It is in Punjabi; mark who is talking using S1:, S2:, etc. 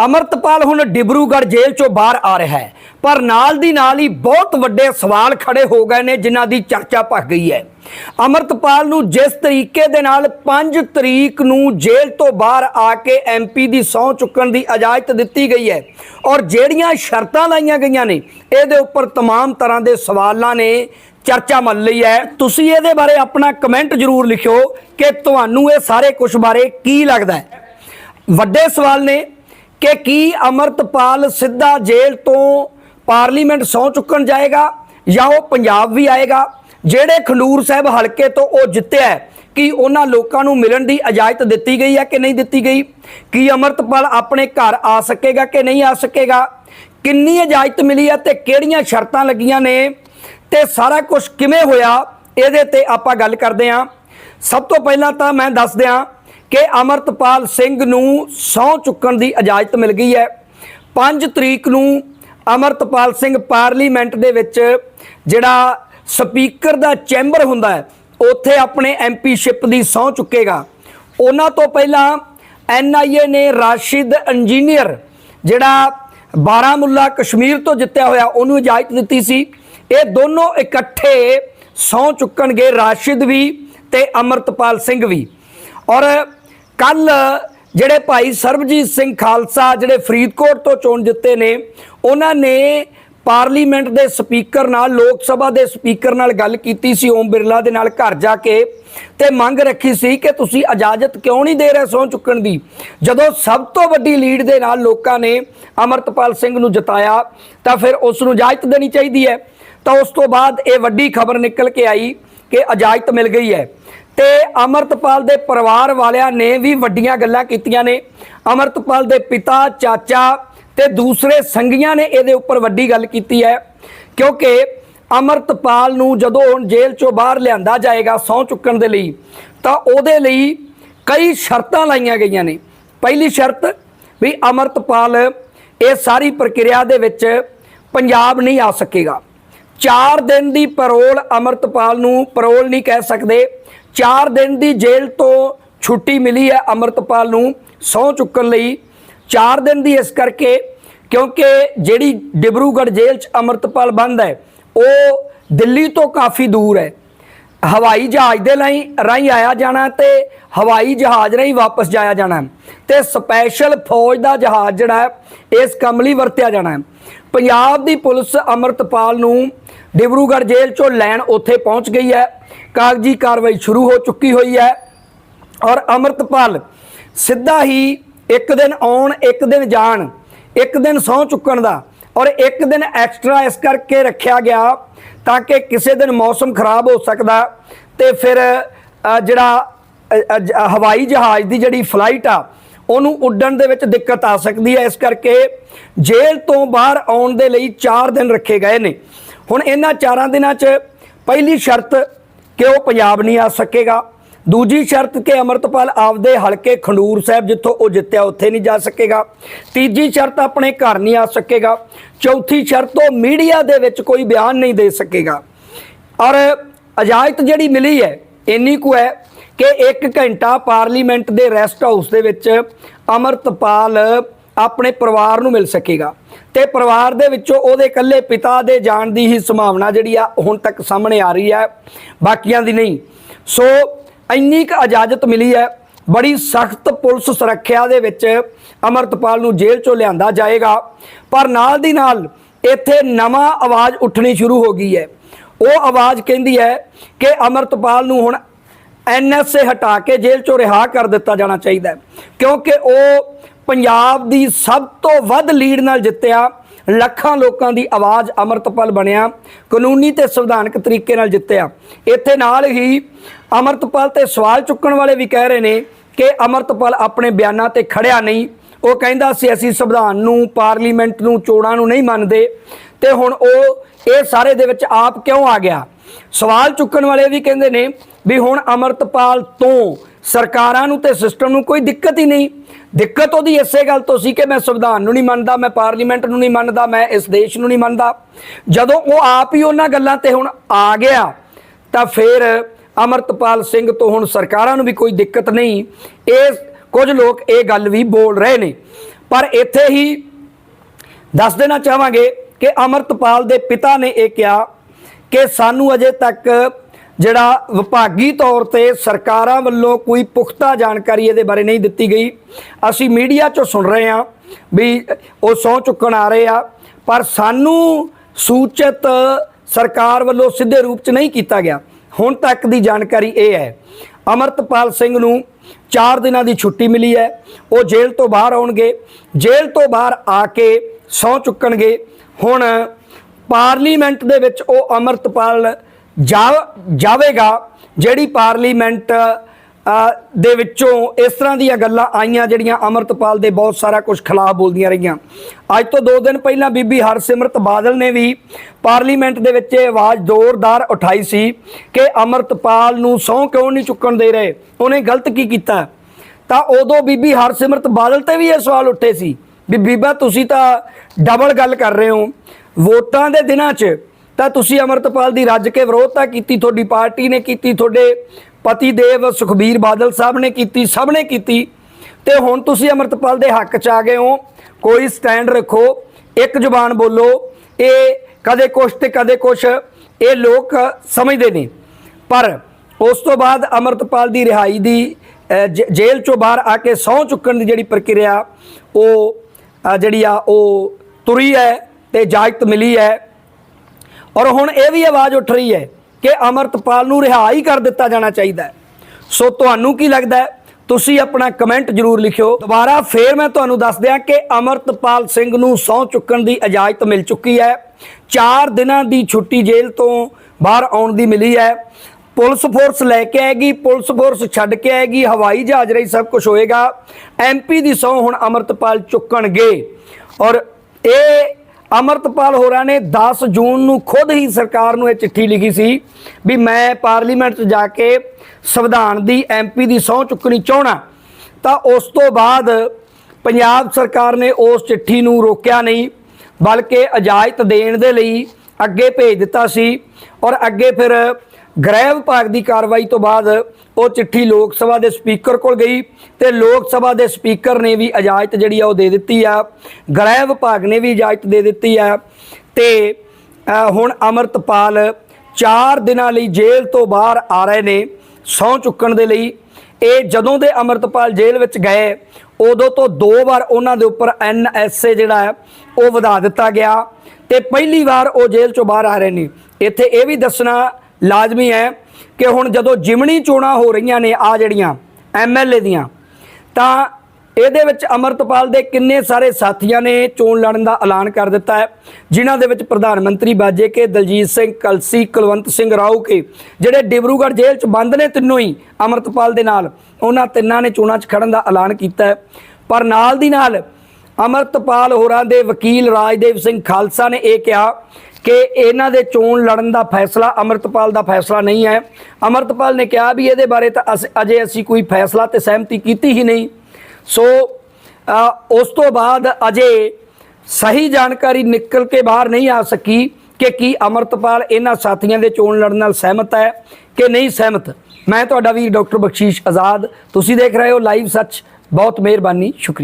S1: ਅਮਰਤਪਾਲ ਹੁਣ ਡਿਬਰੂਗੜ੍ਹ ਜੇਲ੍ਹ ਚੋਂ ਬਾਹਰ ਆ ਰਿਹਾ ਹੈ ਪਰ ਨਾਲ ਦੀ ਨਾਲ ਹੀ ਬਹੁਤ ਵੱਡੇ ਸਵਾਲ ਖੜੇ ਹੋ ਗਏ ਨੇ ਜਿਨ੍ਹਾਂ ਦੀ ਚਰਚਾ ਭਖ ਗਈ ਹੈ ਅਮਰਤਪਾਲ ਨੂੰ ਜਿਸ ਤਰੀਕੇ ਦੇ ਨਾਲ 5 ਤਰੀਕ ਨੂੰ ਜੇਲ੍ਹ ਤੋਂ ਬਾਹਰ ਆ ਕੇ ਐਮਪੀ ਦੀ ਸਹੁੰ ਚੁੱਕਣ ਦੀ ਇਜਾਜ਼ਤ ਦਿੱਤੀ ਗਈ ਹੈ ਔਰ ਜਿਹੜੀਆਂ ਸ਼ਰਤਾਂ ਲਾਈਆਂ ਗਈਆਂ ਨੇ ਇਹਦੇ ਉੱਪਰ तमाम ਤਰ੍ਹਾਂ ਦੇ ਸਵਾਲਾਂ ਨੇ ਚਰਚਾ ਮੱਲ ਲਈ ਹੈ ਤੁਸੀਂ ਇਹਦੇ ਬਾਰੇ ਆਪਣਾ ਕਮੈਂਟ ਜ਼ਰੂਰ ਲਿਖਿਓ ਕਿ ਤੁਹਾਨੂੰ ਇਹ ਸਾਰੇ ਕੁਝ ਬਾਰੇ ਕੀ ਲੱਗਦਾ ਹੈ ਵੱਡੇ ਸਵਾਲ ਨੇ ਕਿ ਕੀ ਅਮਰਤਪਾਲ ਸਿੱਧਾ ਜੇਲ੍ਹ ਤੋਂ ਪਾਰਲੀਮੈਂਟ ਸਹੁੰ ਚੁੱਕਣ ਜਾਏਗਾ ਜਾਂ ਉਹ ਪੰਜਾਬ ਵੀ ਆਏਗਾ? ਜਿਹੜੇ ਖੰਡੂਰ ਸਾਹਿਬ ਹਲਕੇ ਤੋਂ ਉਹ ਜਿੱਤਿਆ ਕਿ ਉਹਨਾਂ ਲੋਕਾਂ ਨੂੰ ਮਿਲਣ ਦੀ ਇਜਾਜ਼ਤ ਦਿੱਤੀ ਗਈ ਹੈ ਕਿ ਨਹੀਂ ਦਿੱਤੀ ਗਈ? ਕੀ ਅਮਰਤਪਾਲ ਆਪਣੇ ਘਰ ਆ ਸਕੇਗਾ ਕਿ ਨਹੀਂ ਆ ਸਕੇਗਾ? ਕਿੰਨੀ ਇਜਾਜ਼ਤ ਮਿਲੀ ਹੈ ਤੇ ਕਿਹੜੀਆਂ ਸ਼ਰਤਾਂ ਲੱਗੀਆਂ ਨੇ? ਤੇ ਸਾਰਾ ਕੁਝ ਕਿਵੇਂ ਹੋਇਆ? ਇਹਦੇ ਤੇ ਆਪਾਂ ਗੱਲ ਕਰਦੇ ਹਾਂ। ਸਭ ਤੋਂ ਪਹਿਲਾਂ ਤਾਂ ਮੈਂ ਦੱਸ ਦਿਆਂ ਕਿ ਅਮਰਤਪਾਲ ਸਿੰਘ ਨੂੰ ਸਹੁੰ ਚੁੱਕਣ ਦੀ ਇਜਾਜ਼ਤ ਮਿਲ ਗਈ ਹੈ। 5 ਤਰੀਕ ਨੂੰ ਅਮਰਤਪਾਲ ਸਿੰਘ ਪਾਰਲੀਮੈਂਟ ਦੇ ਵਿੱਚ ਜਿਹੜਾ ਸਪੀਕਰ ਦਾ ਚੈਂਬਰ ਹੁੰਦਾ ਹੈ, ਉੱਥੇ ਆਪਣੇ ਐਮਪੀਸ਼ਿਪ ਦੀ ਸਹੁੰ ਚੁੱਕੇਗਾ। ਉਹਨਾਂ ਤੋਂ ਪਹਿਲਾਂ ਐਨਆਈਏ ਨੇ ਰਾਸ਼ਿਦ ਇੰਜੀਨੀਅਰ ਜਿਹੜਾ ਬਾਰਾਮੁੱਲਾ ਕਸ਼ਮੀਰ ਤੋਂ ਜਿੱਤਿਆ ਹੋਇਆ, ਉਹਨੂੰ ਇਜਾਜ਼ਤ ਦਿੱਤੀ ਸੀ। ਇਹ ਦੋਨੋਂ ਇਕੱਠੇ ਸਹੁੰ ਚੁੱਕਣਗੇ, ਰਾਸ਼ਿਦ ਵੀ ਤੇ ਅਮਰਤਪਾਲ ਸਿੰਘ ਵੀ। ਔਰ ਕੱਲ ਜਿਹੜੇ ਭਾਈ ਸਰਬਜੀਤ ਸਿੰਘ ਖਾਲਸਾ ਜਿਹੜੇ ਫਰੀਦਕੋਟ ਤੋਂ ਚੋਣ ਜਿੱਤੇ ਨੇ, ਉਹਨਾਂ ਨੇ ਪਾਰਲੀਮੈਂਟ ਦੇ ਸਪੀਕਰ ਨਾਲ, ਲੋਕ ਸਭਾ ਦੇ ਸਪੀਕਰ ਨਾਲ ਗੱਲ ਕੀਤੀ ਸੀ, ਓਮ ਬਿਰਲਾ ਦੇ ਨਾਲ ਘਰ ਜਾ ਕੇ ਤੇ ਮੰਗ ਰੱਖੀ ਸੀ ਕਿ ਤੁਸੀਂ ਇਜਾਜ਼ਤ ਕਿਉਂ ਨਹੀਂ ਦੇ ਰਹੇ ਸਹੁੰ ਚੁੱਕਣ ਦੀ? ਜਦੋਂ ਸਭ ਤੋਂ ਵੱਡੀ ਲੀਡ ਦੇ ਨਾਲ ਲੋਕਾਂ ਨੇ ਅਮਰਤਪਾਲ ਸਿੰਘ ਨੂੰ ਜਿਤਾਇਆ, ਤਾਂ ਫਿਰ ਉਸ ਨੂੰ ਇਜਾਜ਼ਤ ਦੇਣੀ ਚਾਹੀਦੀ ਹੈ। ਤਾਂ ਉਸ ਤੋਂ ਬਾਅਦ ਇਹ ਵੱਡੀ ਖਬਰ ਨਿਕਲ ਕੇ ਆਈ ਕਿ ਇਜਾਜ਼ਤ ਮਿਲ ਗਈ ਹੈ। ਤੇ ਅਮਰਤਪਾਲ ਦੇ ਪਰਿਵਾਰ ਵਾਲਿਆਂ ਨੇ ਵੀ ਵੱਡੀਆਂ ਗੱਲਾਂ ਕੀਤੀਆਂ ਨੇ। ਅਮਰਤਪਾਲ ਦੇ ਪਿਤਾ, ਚਾਚਾ ਤੇ ਦੂਸਰੇ ਸੰਗੀਆਂ ਨੇ ਇਹਦੇ ਉੱਪਰ ਵੱਡੀ ਗੱਲ ਕੀਤੀ ਹੈ। ਕਿਉਂਕਿ ਅਮਰਤਪਾਲ ਨੂੰ ਜਦੋਂ ਹੁਣ ਜੇਲ੍ਹ ਚੋਂ ਬਾਹਰ ਲਿਆਂਦਾ ਜਾਏਗਾ ਸਹੁੰ ਚੁੱਕਣ ਦੇ ਲਈ, ਤਾਂ ਉਹਦੇ ਲਈ ਕਈ ਸ਼ਰਤਾਂ ਲਾਈਆਂ ਗਈਆਂ ਨੇ। ਪਹਿਲੀ ਸ਼ਰਤ ਵੀ ਅਮਰਤਪਾਲ ਇਹ ਸਾਰੀ ਪ੍ਰਕਿਰਿਆ ਦੇ ਵਿੱਚ ਪੰਜਾਬ ਨਹੀਂ ਆ ਸਕੇਗਾ। 4 ਦਿਨ ਦੀ ਪੈਰੋਲ ਅਮਰਤਪਾਲ ਨੂੰ ਪੈਰੋਲ ਨਹੀਂ ਕਹਿ ਸਕਦੇ। 4 ਦਿਨ ਦੀ ਜੇਲ੍ਹ ਤੋਂ ਛੁੱਟੀ ਮਿਲੀ ਹੈ ਅਮਰਤਪਾਲ ਨੂੰ ਸਹੁੰ ਚੁੱਕਣ ਲਈ। 4 ਦਿਨ ਦੀ ਇਸ ਕਰਕੇ ਕਿਉਂਕਿ ਜਿਹੜੀ ਡਿਬਰੂਗੜ੍ਹ ਜੇਲ੍ਹ 'ਚ ਅਮਰਤਪਾਲ ਬੰਦ ਹੈ, ਉਹ ਦਿੱਲੀ ਤੋਂ ਕਾਫੀ ਦੂਰ ਹੈ। ਹਵਾਈ ਜਹਾਜ਼ ਦੇ ਲਈ ਰਾਹੀਂ ਆਇਆ ਜਾਣਾ ਤੇ ਹਵਾਈ ਜਹਾਜ਼ ਰਾਹੀਂ ਵਾਪਸ ਜਾਇਆ ਜਾਣਾ। ਤੇ ਸਪੈਸ਼ਲ ਫੌਜ ਦਾ ਜਹਾਜ਼ ਜਿਹੜਾ ਇਸ ਕੰਮ ਲਈ ਵਰਤਿਆ ਜਾਣਾ ਪੰਜਾਬ ਦੀ ਪੁਲਿਸ ਅਮਰਤਪਾਲ ਨੂੰ ਡਿਬਰੂਗੜ੍ਹ ਜੇਲ੍ਹ ਚੋਂ ਲੈਣ ਉੱਥੇ ਪਹੁੰਚ ਗਈ ਹੈ। ਕਾਗਜ਼ੀ ਕਾਰਵਾਈ ਸ਼ੁਰੂ ਹੋ ਚੁੱਕੀ ਹੋਈ ਹੈ ਔਰ ਅਮਰਤਪਾਲ ਸਿੱਧਾ ਹੀ ਇੱਕ ਦਿਨ ਆਉਣ, ਇੱਕ ਦਿਨ ਜਾਣ, ਇੱਕ ਦਿਨ ਸਹੁੰ ਚੁੱਕਣ ਦਾ ਔਰ ਇੱਕ ਦਿਨ ਐਕਸਟਰਾ ਇਸ ਕਰਕੇ ਰੱਖਿਆ ਗਿਆ ਤਾਂ ਕਿ ਕਿਸੇ ਦਿਨ ਮੌਸਮ ਖਰਾਬ ਹੋ ਸਕਦਾ ਤੇ ਫਿਰ ਜਿਹੜਾ ਹਵਾਈ ਜਹਾਜ਼ ਦੀ ਜਿਹੜੀ ਫਲਾਈਟ ਆ, ਉਹਨੂੰ ਉੱਡਣ ਦੇ ਵਿੱਚ ਦਿੱਕਤ ਆ ਸਕਦੀ ਹੈ। ਇਸ ਕਰਕੇ ਜੇਲ੍ਹ ਤੋਂ ਬਾਹਰ ਆਉਣ ਦੇ ਲਈ 4 ਦਿਨ ਰੱਖੇ ਗਏ ਨੇ। ਹੁਣ ਇਹਨਾਂ 4 ਦਿਨਾਂ 'ਚ ਪਹਿਲੀ ਸ਼ਰਤ ਕਿ ਉਹ ਪੰਜਾਬ ਨਹੀਂ ਆ ਸਕੇਗਾ? ਦੂਜੀ ਸ਼ਰਤ ਕਿ ਅਮਰਤਪਾਲ ਆਪਦੇ ਹਲਕੇ ਖੰਡੂਰ ਸਾਹਿਬ ਜਿੱਥੋਂ ਉਹ ਜਿੱਤਿਆ ਉੱਥੇ ਨਹੀਂ ਜਾ ਸਕੇਗਾ। ਤੀਜੀ ਸ਼ਰਤ ਆਪਣੇ ਘਰ ਨਹੀਂ ਆ ਸਕੇਗਾ। ਚੌਥੀ ਸ਼ਰਤ ਉਹ ਮੀਡੀਆ ਦੇ ਵਿੱਚ ਕੋਈ ਬਿਆਨ ਨਹੀਂ ਦੇ ਸਕੇਗਾ। ਔਰ ਇਜਾਜ਼ਤ ਜਿਹੜੀ ਮਿਲੀ ਹੈ, ਇੰਨੀ ਕੁ ਹੈ ਕਿ 1 ਘੰਟਾ ਪਾਰਲੀਮੈਂਟ ਦੇ ਰੈਸਟ ਹਾਊਸ ਦੇ ਵਿੱਚ ਅਮਰਤਪਾਲ ਆਪਣੇ ਪਰਿਵਾਰ ਨੂੰ ਮਿਲ ਸਕੇਗਾ। ਤੇ ਪਰਿਵਾਰ ਦੇ ਵਿੱਚੋਂ ਉਹਦੇ ਇਕੱਲੇ ਪਿਤਾ ਦੇ ਜਾਣ ਦੀ ਹੀ ਸੰਭਾਵਨਾ ਜਿਹੜੀ ਆ ਹੁਣ ਤੱਕ ਸਾਹਮਣੇ ਆ ਰਹੀ ਹੈ। ਬਾਕੀਆਂ ਦੀ ਨਹੀਂ। ਸੋ ਇੰਨੀ ਕੁ ਇਜਾਜ਼ਤ ਮਿਲੀ ਹੈ, ਬੜੀ ਸਖਤ ਪੁਲਿਸ ਸੁਰੱਖਿਆ ਦੇ ਵਿੱਚ ਅਮਰਤਪਾਲ ਨੂੰ ਜੇਲ੍ਹ ਚੋਂ ਲਿਆਂਦਾ ਜਾਏਗਾ। ਪਰ ਨਾਲ ਦੀ ਨਾਲ ਇੱਥੇ ਨਵਾਂ ਆਵਾਜ਼ ਉੱਠਣੀ ਸ਼ੁਰੂ ਹੋ ਗਈ ਹੈ। ਉਹ ਆਵਾਜ਼ ਕਹਿੰਦੀ ਹੈ ਕਿ ਅਮਰਤਪਾਲ ਨੂੰ ਹੁਣ ਐਨਐਸਏ ਹਟਾ ਕੇ ਜੇਲ੍ਹ ਚੋਂ ਰਿਹਾ ਕਰ ਦਿੱਤਾ ਜਾਣਾ ਚਾਹੀਦਾ ਕਿਉਂਕਿ ਉਹ ਪੰਜਾਬ ਦੀ ਸਭ ਤੋਂ ਵੱਧ ਲੀਡ ਨਾਲ ਜਿੱਤਿਆ। ਲੱਖਾਂ ਲੋਕਾਂ ਦੀ ਆਵਾਜ਼ ਅਮਰਤਪਾਲ ਬਣਿਆ, ਕਾਨੂੰਨੀ ਤੇ ਸੰਵਿਧਾਨਕ ਤਰੀਕੇ ਨਾਲ ਜਿੱਤਿਆ। ਇੱਥੇ ਨਾਲ ਹੀ ਅਮਰਤਪਾਲ ਤੇ ਸਵਾਲ ਚੁੱਕਣ ਵਾਲੇ ਵੀ ਕਹਿ ਰਹੇ ਨੇ ਕਿ ਅਮਰਤਪਾਲ ਆਪਣੇ ਬਿਆਨਾਂ ਤੇ ਖੜਿਆ ਨਹੀਂ। ਉਹ ਕਹਿੰਦਾ ਸੀ, ਅਸੀਂ ਸੰਵਿਧਾਨ ਨੂੰ, ਪਾਰਲੀਮੈਂਟ ਨੂੰ, ਚੋਣਾਂ ਨੂੰ ਨਹੀਂ ਮੰਨਦੇ। ਤੇ ਹੁਣ ਉਹ ਇਹ ਸਾਰੇ ਦੇ ਵਿੱਚ ਆਪ ਕਿਉਂ ਆ ਗਿਆ? ਸਵਾਲ ਚੁੱਕਣ ਵਾਲੇ ਵੀ ਕਹਿੰਦੇ ਨੇ ਵੀ ਹੁਣ ਅਮਰਤਪਾਲ ਤੋਂ ਸਰਕਾਰਾਂ ਨੂੰ ਤੇ ਸਿਸਟਮ ਨੂੰ ਕੋਈ ਦਿੱਕਤ ਹੀ ਨਹੀਂ। ਦਿੱਕਤ ਉਹਦੀ ਇਸੇ ਗੱਲ ਤੋਂ ਸੀ ਕਿ ਮੈਂ ਸੰਵਿਧਾਨ ਨੂੰ ਨਹੀਂ ਮੰਨਦਾ, ਮੈਂ ਪਾਰਲੀਮੈਂਟ ਨੂੰ ਨਹੀਂ ਮੰਨਦਾ, ਮੈਂ ਇਸ ਦੇਸ਼ ਨੂੰ ਨਹੀਂ ਮੰਨਦਾ। ਜਦੋਂ ਉਹ ਆਪ ਹੀ ਉਹਨਾਂ ਗੱਲਾਂ ਤੇ ਹੁਣ ਆ ਗਿਆ, ਤਾਂ ਫਿਰ ਅਮਰਤਪਾਲ ਸਿੰਘ ਤੋਂ ਹੁਣ ਸਰਕਾਰਾਂ ਨੂੰ ਵੀ ਕੋਈ ਦਿੱਕਤ ਨਹੀਂ। ਇਹ ਕੁਝ ਲੋਕ ਇਹ ਗੱਲ ਵੀ ਬੋਲ ਰਹੇ ਨੇ। ਪਰ ਇੱਥੇ ਹੀ ਦੱਸ ਦੇਣਾ ਚਾਹਾਂਗੇ ਕਿ ਅਮਰਤਪਾਲ ਦੇ ਪਿਤਾ ਨੇ ਇਹ ਕਿਹਾ ਕਿ ਸਾਨੂੰ ਅਜੇ ਤੱਕ ਜਿਹੜਾ ਵਿਭਾਗੀ ਤੌਰ ਤੇ ਸਰਕਾਰਾਂ ਵੱਲੋਂ ਕੋਈ ਪੁਖਤਾ ਜਾਣਕਾਰੀ ਇਹਦੇ ਬਾਰੇ ਨਹੀਂ ਦਿੱਤੀ ਗਈ। ਅਸੀਂ ਮੀਡੀਆ 'ਚੋਂ ਸੁਣ ਰਹੇ ਹਾਂ ਵੀ ਉਹ ਸਹੁੰ ਚੁੱਕਣ ਆ ਰਹੇ ਆ, ਪਰ ਸਾਨੂੰ ਸੂਚਿਤ ਸਰਕਾਰ ਵੱਲੋਂ ਸਿੱਧੇ ਰੂਪ 'ਚ ਨਹੀਂ ਕੀਤਾ ਗਿਆ। ਹੁਣ ਤੱਕ ਦੀ ਜਾਣਕਾਰੀ ਇਹ ਹੈ, ਅਮਰਤਪਾਲ ਸਿੰਘ ਨੂੰ 4 ਦਿਨਾਂ ਦੀ ਛੁੱਟੀ ਮਿਲੀ ਹੈ, ਉਹ ਜੇਲ੍ਹ ਤੋਂ ਬਾਹਰ ਆਉਣਗੇ। ਜੇਲ੍ਹ ਤੋਂ ਬਾਹਰ ਆ ਕੇ ਸਹੁੰ ਚੁੱਕਣਗੇ। ਹੁਣ ਪਾਰਲੀਮੈਂਟ ਦੇ ਵਿੱਚ ਉਹ ਅਮਰਤਪਾਲ ਜਾਵੇਗਾ, ਜਿਹੜੀ ਪਾਰਲੀਮੈਂਟ ਦੇ ਵਿੱਚੋਂ ਇਸ ਤਰ੍ਹਾਂ ਦੀਆਂ ਗੱਲਾਂ ਆਈਆਂ, ਜਿਹੜੀਆਂ ਅਮਰਤਪਾਲ ਦੇ ਬਹੁਤ ਸਾਰਾ ਕੁਝ ਖਿਲਾਫ ਬੋਲਦੀਆਂ ਰਹੀਆਂ। ਅੱਜ ਤੋਂ 2 ਦਿਨ ਪਹਿਲਾਂ ਬੀਬੀ ਹਰਸਿਮਰਤ ਬਾਦਲ ਨੇ ਵੀ ਪਾਰਲੀਮੈਂਟ ਦੇ ਵਿੱਚ ਇਹ ਆਵਾਜ਼ ਜ਼ੋਰਦਾਰ ਉਠਾਈ ਸੀ ਕਿ ਅਮਰਤਪਾਲ ਨੂੰ ਸਹੁੰ ਕਿਉਂ ਨਹੀਂ ਚੁੱਕਣ ਦੇ ਰਹੇ? ਉਹਨੇ ਗਲਤ ਕੀ ਕੀਤਾ? ਤਾਂ ਉਦੋਂ ਬੀਬੀ ਹਰਸਿਮਰਤ ਬਾਦਲ ਤੇ ਵੀ ਇਹ ਸਵਾਲ ਉੱਠੇ ਸੀ ਵੀ ਬੀਬਾ, ਤੁਸੀਂ ਤਾਂ ਡਬਲ ਗੱਲ ਕਰ ਰਹੇ ਹੋ। ਵੋਟਾਂ ਦੇ ਦਿਨਾਂ 'ਚ ਤਾਂ ਤੁਸੀਂ ਅਮਰਤਪਾਲ ਦੀ ਰੱਜ ਕੇ ਵਿਰੋਧਤਾ ਕੀਤੀ, ਤੁਹਾਡੀ ਪਾਰਟੀ ਨੇ ਕੀਤੀ, ਤੁਹਾਡੇ ਪਤੀ ਦੇਵ ਸੁਖਬੀਰ ਬਾਦਲ ਸਾਹਿਬ ਨੇ ਕੀਤੀ, ਸਭ ਨੇ ਕੀਤੀ। ਤੇ ਹੁਣ ਤੁਸੀਂ ਅਮਰਤਪਾਲ ਦੇ ਹੱਕ 'ਚ ਆ ਗਏ ਹੋ। ਕੋਈ ਸਟੈਂਡ ਰੱਖੋ, ਇੱਕ ਜ਼ੁਬਾਨ ਬੋਲੋ, ਇਹ ਕਦੇ ਕੁਛ ਤੇ ਕਦੇ ਕੁਛ ਇਹ ਲੋਕ ਸਮਝਦੇ ਨੇ। ਪਰ ਉਸ ਤੋਂ ਬਾਅਦ ਅਮਰਤਪਾਲ ਦੀ ਰਿਹਾਈ ਦੀ ਜੇਲ੍ਹ ਚੋਂ ਬਾਹਰ ਆ ਕੇ ਸਹੁੰ ਚੁੱਕਣ ਦੀ ਜਿਹੜੀ ਪ੍ਰਕਿਰਿਆ, ਉਹ ਜਿਹੜੀ ਆ, ਉਹ ਤੁਰੀ ਹੈ ਤੇ ਇਜਾਜ਼ਤ ਮਿਲੀ ਹੈ। ਔਰ ਹੁਣ ਇਹ ਵੀ ਆਵਾਜ਼ ਉੱਠ ਰਹੀ ਹੈ ਕਿ ਅਮਰਤਪਾਲ ਨੂੰ ਰਿਹਾ ਹੀ ਕਰ ਦਿੱਤਾ ਜਾਣਾ ਚਾਹੀਦਾ ਹੈ। ਸੋ ਤੁਹਾਨੂੰ ਕੀ ਲੱਗਦਾ ਹੈ? ਤੁਸੀਂ ਆਪਣਾ ਕਮੈਂਟ ਜਰੂਰ ਲਿਖਿਓ। ਦੁਬਾਰਾ ਫੇਰ ਮੈਂ ਤੁਹਾਨੂੰ ਦੱਸ ਦਿਆਂ ਕਿ ਅਮਰਤਪਾਲ ਸਿੰਘ ਨੂੰ ਸਹੁੰ ਚੁੱਕਣ ਦੀ ਇਜਾਜ਼ਤ ਮਿਲ ਚੁੱਕੀ ਹੈ। 4 ਦਿਨਾਂ ਦੀ ਛੁੱਟੀ ਜੇਲ੍ਹ ਤੋਂ ਬਾਹਰ ਆਉਣ ਦੀ ਮਿਲੀ ਹੈ। ਪੁਲਿਸ ਫੋਰਸ ਲੈ ਕੇ ਆਏਗੀ, ਪੁਲਿਸ ਫੋਰਸ ਛੱਡ ਕੇ ਆਏਗੀ, ਹਵਾਈ ਜਹਾਜ਼ ਰਹੀ ਸਭ ਕੁਝ ਹੋਏਗਾ। ਐਮਪੀ ਦੀ ਸਹੁੰ ਹੁਣ ਅਮਰਤਪਾਲ ਚੁੱਕਣਗੇ। ਔਰ ਇਹ ਅਮਰਤਪਾਲ ਹੋਰਾਂ ਨੇ 10 ਜੂਨ ਨੂੰ ਖੁਦ ਹੀ ਸਰਕਾਰ ਨੂੰ ਇਹ ਚਿੱਠੀ ਲਿਖੀ ਸੀ ਵੀ ਮੈਂ ਪਾਰਲੀਮੈਂਟ 'ਚ ਜਾ ਕੇ ਸੰਵਿਧਾਨ ਦੀ ਐਮਪੀ ਦੀ ਸਹੁੰ ਚੁੱਕਣੀ ਚਾਹਣਾ ਤਾਂ ਉਸ ਤੋਂ ਬਾਅਦ ਪੰਜਾਬ ਸਰਕਾਰ ਨੇ ਉਸ ਚਿੱਠੀ ਨੂੰ ਰੋਕਿਆ ਨਹੀਂ, ਬਲਕਿ ਇਜਾਜ਼ਤ ਦੇਣ ਦੇ ਲਈ ਅੱਗੇ ਭੇਜ ਦਿੱਤਾ ਸੀ ਔਰ ਅੱਗੇ ਫਿਰ ਗ੍ਰਹਿ ਵਿਭਾਗ ਦੀ ਕਾਰਵਾਈ ਤੋਂ ਬਾਅਦ ਉਹ ਚਿੱਠੀ ਲੋਕ ਸਭਾ ਦੇ ਸਪੀਕਰ ਕੋਲ ਗਈ ਤੇ ਲੋਕ ਸਭਾ ਦੇ ਸਪੀਕਰ ਨੇ ਵੀ ਇਜਾਜ਼ਤ ਜਿਹੜੀ ਆ ਉਹ ਦੇ ਦਿੱਤੀ ਆ। ਗ੍ਰਹਿ ਵਿਭਾਗ ਨੇ ਵੀ ਇਜਾਜ਼ਤ ਦੇ ਦਿੱਤੀ ਆ ਤੇ ਹੁਣ ਅਮਰਤਪਾਲ 4 ਦਿਨਾਂ ਲਈ ਜੇਲ੍ਹ ਤੋਂ ਬਾਹਰ ਆ ਰਹੇ ਨੇ ਸਹੁੰ ਚੁੱਕਣ ਦੇ ਲਈ। ਇਹ ਜਦੋਂ ਦੇ ਅਮਰਤਪਾਲ ਜੇਲ੍ਹ ਵਿੱਚ ਗਏ, ਉਦੋਂ ਤੋਂ ਦੋ ਵਾਰ ਉਹਨਾਂ ਦੇ ਉੱਪਰ ਐਨਐਸਏ ਜਿਹੜਾ ਹੈ, ਉਹ ਵਧਾ ਦਿੱਤਾ ਗਿਆ ਤੇ ਪਹਿਲੀ ਵਾਰ ਉਹ ਜੇਲ੍ਹ ਚੋਂ ਬਾਹਰ ਆ ਰਹੇ ਨੇ। ਇੱਥੇ ਇਹ ਵੀ ਦੱਸਣਾ ਲਾਜ਼ਮੀ ਹੈ ਕਿ ਹੁਣ ਜਦੋਂ ਜਿਮਣੀ ਚੋਣਾਂ ਹੋ ਰਹੀਆਂ ਨੇ ਆ ਜਿਹੜੀਆਂ ਐਮਐਲਏ ਦੀਆਂ, ਤਾਂ ਇਹਦੇ ਵਿੱਚ ਅਮਰਤਪਾਲ ਦੇ ਕਿੰਨੇ ਸਾਰੇ ਸਾਥੀਆਂ ਨੇ ਚੋਣ ਲੜਨ ਦਾ ਐਲਾਨ ਕਰ ਦਿੱਤਾ ਹੈ, ਜਿਨ੍ਹਾਂ ਦੇ ਵਿੱਚ ਪ੍ਰਧਾਨ ਮੰਤਰੀ ਬਾਜੇ ਕੇ, ਦਲਜੀਤ ਸਿੰਘ, ਕਲਸੀ, ਕੁਲਵੰਤ ਸਿੰਘ ਰਾਓ ਕੇ, ਜਿਹੜੇ ਡਿਬਰੂਗੜ੍ਹ ਜੇਲ੍ਹ 'ਚ ਬੰਦ ਨੇ ਤਿੰਨੋਂ ਹੀ ਅਮਰਤਪਾਲ ਦੇ ਨਾਲ, ਉਹਨਾਂ ਤਿੰਨਾਂ ਨੇ ਚੋਣਾਂ 'ਚ ਖੜਨ ਦਾ ਐਲਾਨ ਕੀਤਾ ਹੈ। ਪਰ ਨਾਲ ਦੀ ਨਾਲ ਅਮਰਤਪਾਲ ਹੋਰਾਂ ਦੇ ਵਕੀਲ ਰਾਜਦੇਵ ਸਿੰਘ ਖਾਲਸਾ ਨੇ ਇਹ ਕਿਹਾ ਕਿ ਇਹਨਾਂ ਦੇ ਚੋਣ ਲੜਨ ਦਾ ਫੈਸਲਾ, ਅਮਰਤਪਾਲ ਦਾ ਫੈਸਲਾ ਨਹੀਂ ਹੈ ਅਮਰਤਪਾਲ ਨੇ ਕਿਹਾ ਵੀ ਇਹਦੇ ਬਾਰੇ ਤਾਂ ਅਸ- ਅਜੇ ਅਸੀਂ ਕੋਈ ਫੈਸਲਾ ਤੇ ਸਹਿਮਤੀ ਕੀਤੀ ਹੀ ਨਹੀਂ। ਸੋ ਉਸ ਤੋਂ ਬਾਅਦ ਅਜੇ ਸਹੀ ਜਾਣਕਾਰੀ ਨਿਕਲ ਕੇ ਬਾਹਰ ਨਹੀਂ ਆ ਸਕੀ ਕਿ ਕੀ ਅਮਰਤਪਾਲ ਇਹਨਾਂ ਸਾਥੀਆਂ ਦੇ ਚੋਣ ਲੜਨ ਨਾਲ ਸਹਿਮਤ ਹੈ ਕਿ ਨਹੀਂ ਸਹਿਮਤ। ਮੈਂ ਤੁਹਾਡਾ ਵੀਰ ਡਾਕਟਰ ਬਖਸ਼ੀਸ਼ ਆਜ਼ਾਦ। ਤੁਸੀਂ ਦੇਖ ਰਹੇ ਹੋ ਲਾਈਵ ਸੱਚ। ਬਹੁਤ ਮਿਹਰਬਾਨੀ। ਸ਼ੁਕਰੀਆ।